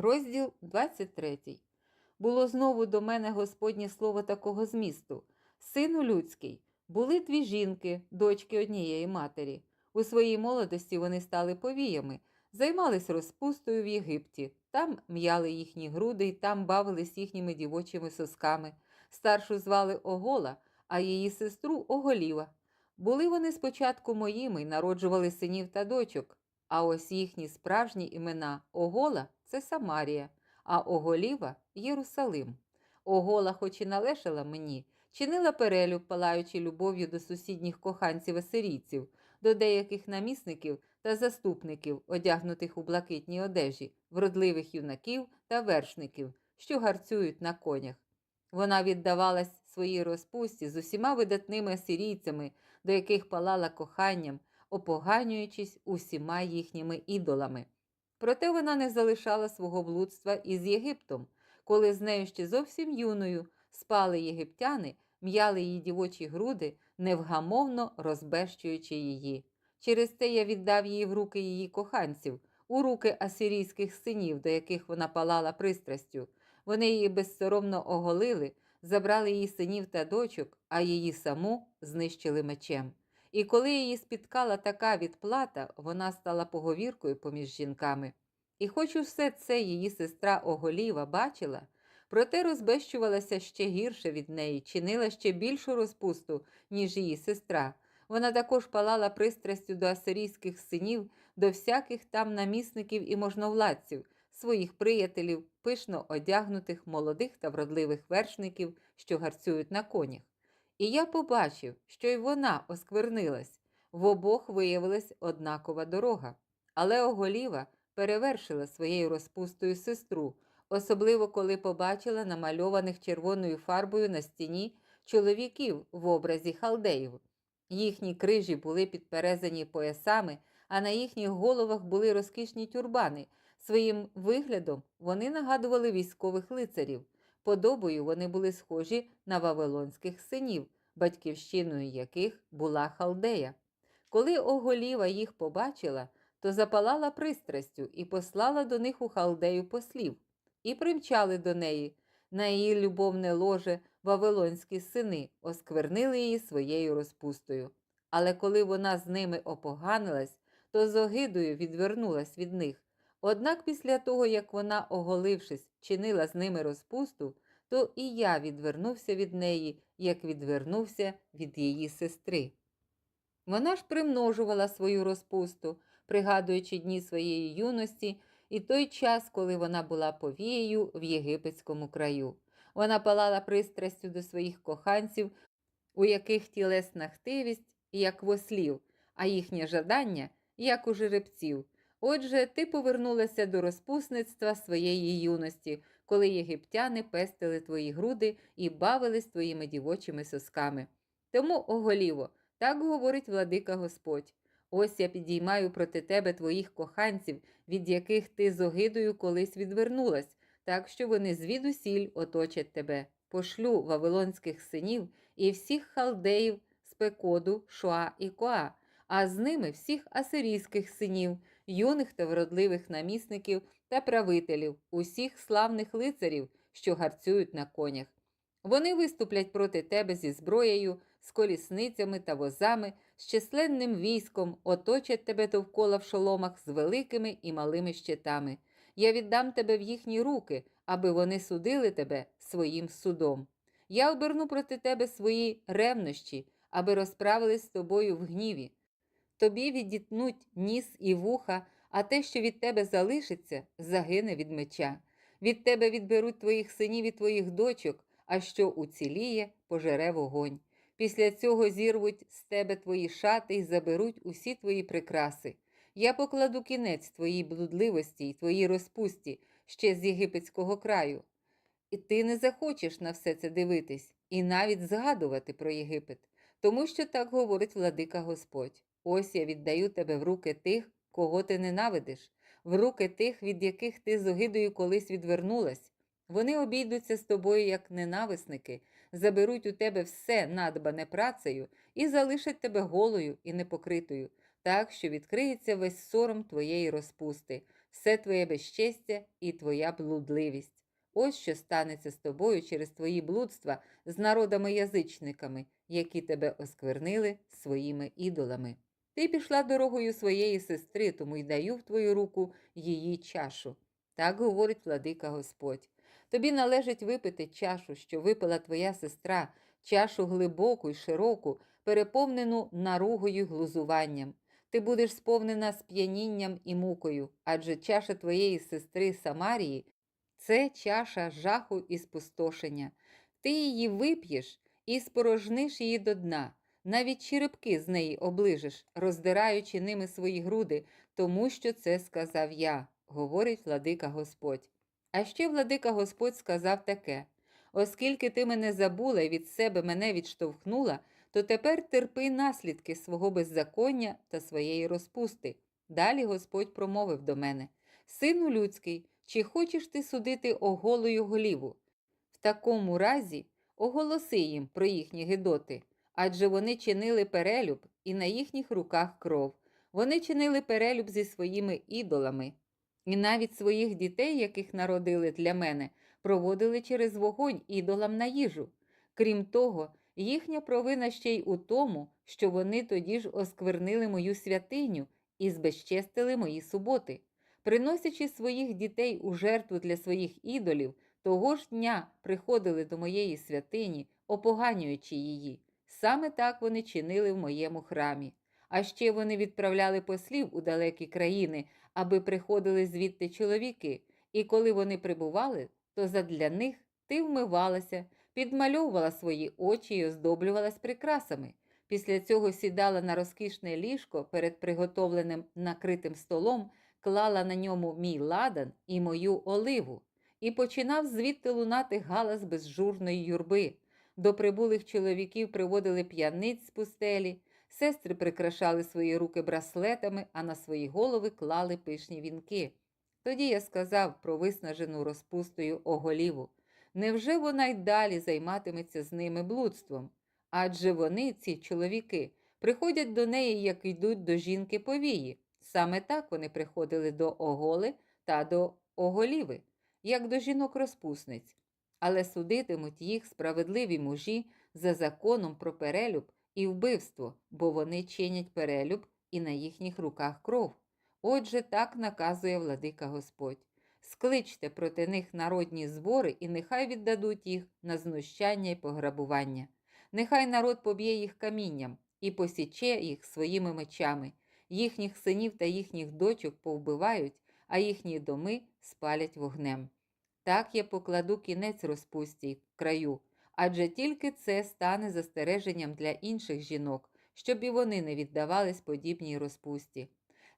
Розділ 23. Було знову до мене Господнє слово такого змісту: Сину людський, були дві жінки, дочки однієї матері. У своїй молодості вони стали повіями, займались розпустою в Єгипті, там м'яли їхні груди й там бавились їхніми дівочими сосками. Старшу звали Огола, а її сестру Оголіва. Були вони спочатку моїми народжували синів та дочок. А ось їхні справжні імена Огола це Самарія, а Оголіва Єрусалим. Огола, хоч і належала мені, чинила перелюб, палаючи любов'ю до сусідніх коханців асирійців, до деяких намісників та заступників, одягнутих у блакитній одежі, вродливих юнаків та вершників, що гарцюють на конях. Вона віддавалась своїй розпусті з усіма видатними асирійцями, до яких палала коханням, опоганюючись усіма їхніми ідолами. Проте вона не залишала свого блудства із Єгиптом, коли з нею ще зовсім юною спали єгиптяни, м'яли її дівочі груди, невгамовно розбещуючи її. Через те я віддав її в руки її коханців, у руки асирійських синів, до яких вона палала пристрастю. Вони її безсоромно оголили, забрали її синів та дочок, а її саму знищили мечем. І коли її спіткала така відплата, вона стала поговіркою поміж жінками. І хоч усе це її сестра Оголіва бачила, проте розбещувалася ще гірше від неї, чинила ще більшу розпусту, ніж її сестра. Вона також палала пристрастю до асирійських синів, до всяких там намісників і можновладців, своїх приятелів, пишно одягнутих молодих та вродливих вершників, що гарцюють на конях. І я побачив, що й вона осквернилась. В обох виявилась однакова дорога. Але Оголіва перевершила своєю розпустою сестру, особливо коли побачила намальованих червоною фарбою на стіні чоловіків в образі халдеїв. Їхні крижі були підперезані поясами, а на їхніх головах були розкішні тюрбани. Своїм виглядом вони нагадували військових лицарів. Подобою вони були схожі на вавилонських синів, батьківщиною яких була халдея. Коли Оголіва їх побачила, то запалала пристрастю і послала до них у халдею послів, і примчали до неї. На її любовне ложе вавилонські сини осквернили її своєю розпустою. Але коли вона з ними опоганилась, то з огидою відвернулась від них. Однак після того, як вона, оголившись, чинила з ними розпусту, то і я відвернувся від неї, як відвернувся від її сестри. Вона ж примножувала свою розпусту, пригадуючи дні своєї юності і той час, коли вона була повією в єгипетському краю. Вона палала пристрастю до своїх коханців, у яких тілесна хтивість, як вослів, а їхнє жадання, як у жеребців. Отже, ти повернулася до розпусництва своєї юності, коли єгиптяни пестили твої груди і бавились твоїми дівочими сосками. Тому, оголіво, так говорить владика Господь. Ось я підіймаю проти тебе твоїх коханців, від яких ти з огидою колись відвернулась, так що вони звідусіль оточать тебе. Пошлю вавилонських синів і всіх халдеїв з Пекоду, Шуа і Коа, а з ними всіх асирійських синів, юних та вродливих намісників та правителів, усіх славних лицарів, що гарцюють на конях. Вони виступлять проти тебе зі зброєю, з колісницями та возами, з численним військом, оточать тебе довкола в шоломах з великими і малими щитами. Я віддам тебе в їхні руки, аби вони судили тебе своїм судом. Я оберну проти тебе свої ревнощі, аби розправились з тобою в гніві. Тобі відітнуть ніс і вуха, а те, що від тебе залишиться, загине від меча. Від тебе відберуть твоїх синів і твоїх дочок, а що уціліє, пожере вогонь. Після цього зірвуть з тебе твої шати і заберуть усі твої прикраси. Я покладу кінець твоїй блудливості й твоїй розпусті ще з єгипетського краю. І ти не захочеш на все це дивитись і навіть згадувати про Єгипет, тому що так говорить владика Господь. Ось я віддаю тебе в руки тих, кого ти ненавидиш, в руки тих, від яких ти з огидою колись відвернулась. Вони обійдуться з тобою як ненависники, заберуть у тебе все надбане працею і залишать тебе голою і непокритою, так що відкриється весь сором твоєї розпусти. все твоє безчестя і твоя блудливість. Ось що станеться з тобою через твої блудства з народами-язичниками, які тебе осквернили своїми ідолами. Ти пішла дорогою своєї сестри, тому й даю в твою руку її чашу. Так говорить владика Господь. Тобі належить випити чашу, що випила твоя сестра, чашу глибоку й широку, переповнену наругою глузуванням. Ти будеш сповнена сп'янінням і мукою, адже чаша твоєї сестри Самарії це чаша жаху і спустошення. Ти її вип'єш і спорожниш її до дна, навіть черепки з неї оближеш, роздираючи ними свої груди, тому що це сказав я, говорить владика Господь. А ще владика Господь сказав таке: оскільки ти мене забула і від себе мене відштовхнула, то тепер терпи наслідки свого беззаконня та своєї розпусти. Далі Господь промовив до мене: Сину людський, чи хочеш ти судити оголою голіву? В такому разі оголоси їм про їхні гидоти, адже вони чинили перелюб і на їхніх руках кров. Вони чинили перелюб зі своїми ідолами, і навіть своїх дітей, яких народили для мене, проводили через вогонь ідолам на їжу. Крім того, їхня провина ще й у тому, що вони тоді ж осквернили мою святиню і збезчестили мої суботи. Приносячи своїх дітей у жертву для своїх ідолів, того ж дня приходили до моєї святині, опоганюючи її. Саме так вони чинили в моєму храмі. А ще вони відправляли послів у далекі країни, аби приходили звідти чоловіки, і коли вони прибували, то задля них ти вмивалася, підмальовувала свої очі і оздоблювалась прикрасами. Після цього сідала на розкішне ліжко перед приготовленим накритим столом, клала на ньому мій ладан і мою оливу, і починав звідти лунати галас безжурної юрби. До прибулих чоловіків приводили п'яниць з пустелі, сестри прикрашали свої руки браслетами, а на свої голови клали пишні вінки. Тоді я сказав про виснажену розпустою оголіву. Невже вона й далі займатиметься з ними блудством? Адже вони, ці чоловіки, приходять до неї, як йдуть до жінки повії. Саме так вони приходили до оголи та до оголіви, як до жінок-розпусниць. Але судитимуть їх справедливі мужі за законом про перелюб і вбивство, бо вони чинять перелюб і на їхніх руках кров. Отже, так наказує владика Господь. Скличте проти них народні збори, і нехай віддадуть їх на знущання і пограбування. Нехай народ поб'є їх камінням і посіче їх своїми мечами, їхніх синів та їхніх дочок повбивають, а їхні доми спалять вогнем. Так я покладу кінець розпусті в краю, адже тільки це стане застереженням для інших жінок, щоб і вони не віддавались подібній розпусті.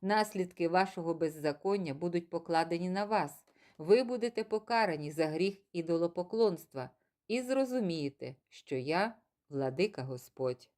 Наслідки вашого беззаконня будуть покладені на вас. Ви будете покарані за гріх ідолопоклонства і зрозумієте, що я владика Господь.